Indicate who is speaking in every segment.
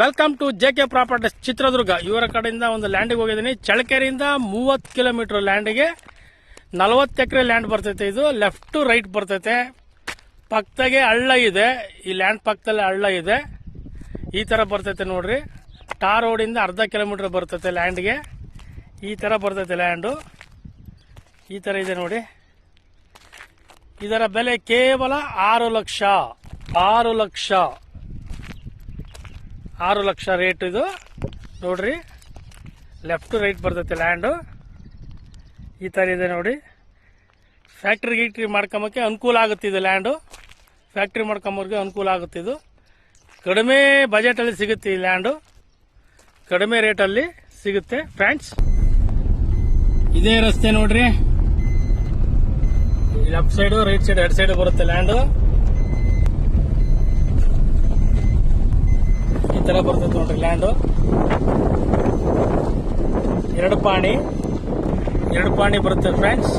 Speaker 1: Welcome to J K properties Chitradurga. ಇವರ ಕಡೆಯಿಂದ ಒಂದು ಲ್ಯಾಂಡಿಗೆ ಹೋಗಿದ್ದೀನಿ. ಚಳಕೆರೆಯಿಂದ ಮೂವತ್ತು ಕಿಲೋಮೀಟರ್ ಲ್ಯಾಂಡಿಗೆ ನಲವತ್ತು ಎಕರೆ ಲ್ಯಾಂಡ್ ಬರ್ತೈತೆ ಇದು. ಲೆಫ್ಟ್ ಟು ರೈಟ್ ಬರ್ತೈತೆ. ಪಕ್ಕದಾಗೆ ಹಳ್ಳ ಇದೆ. ಈ ಲ್ಯಾಂಡ್ ಪಕ್ಕದಲ್ಲಿ ಹಳ್ಳ ಇದೆ. ಈ ಥರ ಬರ್ತೈತೆ ನೋಡ್ರಿ. ಟಾರ್ ರೋಡಿಂದ ಅರ್ಧ ಕಿಲೋಮೀಟರ್ ಬರ್ತೈತೆ ಲ್ಯಾಂಡ್ಗೆ ಈ ಥರ ಬರ್ತೈತೆ ಲ್ಯಾಂಡು ಈ ಥರ ಇದೆ ನೋಡಿ. ಇದರ ಬೆಲೆ ಕೇವಲ ಆರು ಲಕ್ಷ. ಆರು ಲಕ್ಷ. ಆರು ಲಕ್ಷ ರೇಟ್ ಇದು. ನೋಡ್ರಿ. ಲೆಫ್ಟ್ ರೈಟ್ ಬರ್ತೈತೆ ಲ್ಯಾಂಡು ಈ ಥರ ಇದೆ ನೋಡಿ. ಫ್ಯಾಕ್ಟ್ರಿ ಗೀಟ್ರಿ ಮಾಡ್ಕೊಂಬಕ್ಕೆ ಅನುಕೂಲ ಆಗುತ್ತೆ ಇದು ಲ್ಯಾಂಡು ಫ್ಯಾಕ್ಟ್ರಿ ಮಾಡ್ಕೊಂಬವ್ರಿಗೆ ಅನುಕೂಲ ಆಗುತ್ತೆ ಇದು. ಕಡಿಮೆ ಬಜೆಟಲ್ಲಿ ಸಿಗುತ್ತೆ ಈ ಲ್ಯಾಂಡು ಕಡಿಮೆ ರೇಟಲ್ಲಿ ಸಿಗುತ್ತೆ. ಫ್ರೆಂಡ್ಸ್ ಇದೇ ರಸ್ತೆ ನೋಡ್ರಿ. ಲೆಫ್ಟ್ ಸೈಡು ರೈಟ್ ಸೈಡ್ ಎರಡು ಸೈಡ್ ಬರುತ್ತೆ ಲ್ಯಾಂಡು ನೋಡಿ ಬರ್ತೈತೆ ನೋಡ್ರಿ ಲ್ಯಾಂಡು ಎರಡು ಪಾಣಿ ಎರಡು ಪಾಣಿ ಬರುತ್ತೆ ಫ್ರೆಂಡ್ಸ್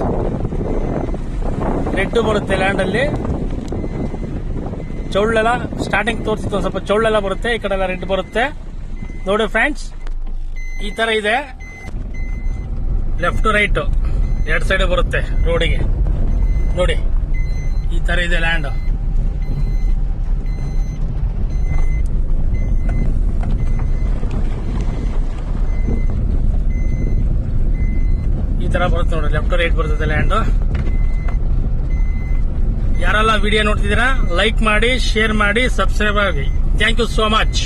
Speaker 1: ರೆಡ್ ಬರುತ್ತೆ ಲ್ಯಾಂಡ್ ಅಲ್ಲಿ. ಚೌಳೆಲ್ಲ ಸ್ಟಾರ್ಟಿಂಗ್ ತೋರಿಸಿತ್ತು ಸ್ವಲ್ಪ ಚೌಳೆಲ್ಲ ಬರುತ್ತೆ, ಈ ಕಡೆ ಎಲ್ಲ ರೆಡ್ ಬರುತ್ತೆ. ನೋಡಿ ಫ್ರೆಂಡ್ಸ್ ಈ ತರ ಇದೆ. ಲೆಫ್ಟ್ ರೈಟ್ ಎರಡು ಸೈಡ್ ಬರುತ್ತೆ ರೋಡಿಗೆ ನೋಡಿ, ಈ ತರ ಇದೆ ಲ್ಯಾಂಡ್ ತರ ಬರುತ್ತೆ ನೋಡ್ರಿ. ಲೆಫ್ಟ್ ರೈಟ್ ಬರ್ತದೆ ಲ್ಯಾಂಡ್ ಯಾರೆಲ್ಲ ವಿಡಿಯೋ ನೋಡ್ತಿದ್ದೀರಾ ಲೈಕ್ ಮಾಡಿ ಶೇರ್ ಮಾಡಿ ಸಬ್ಸ್ಕ್ರೈಬ್ ಆಗಿ. Thank you so much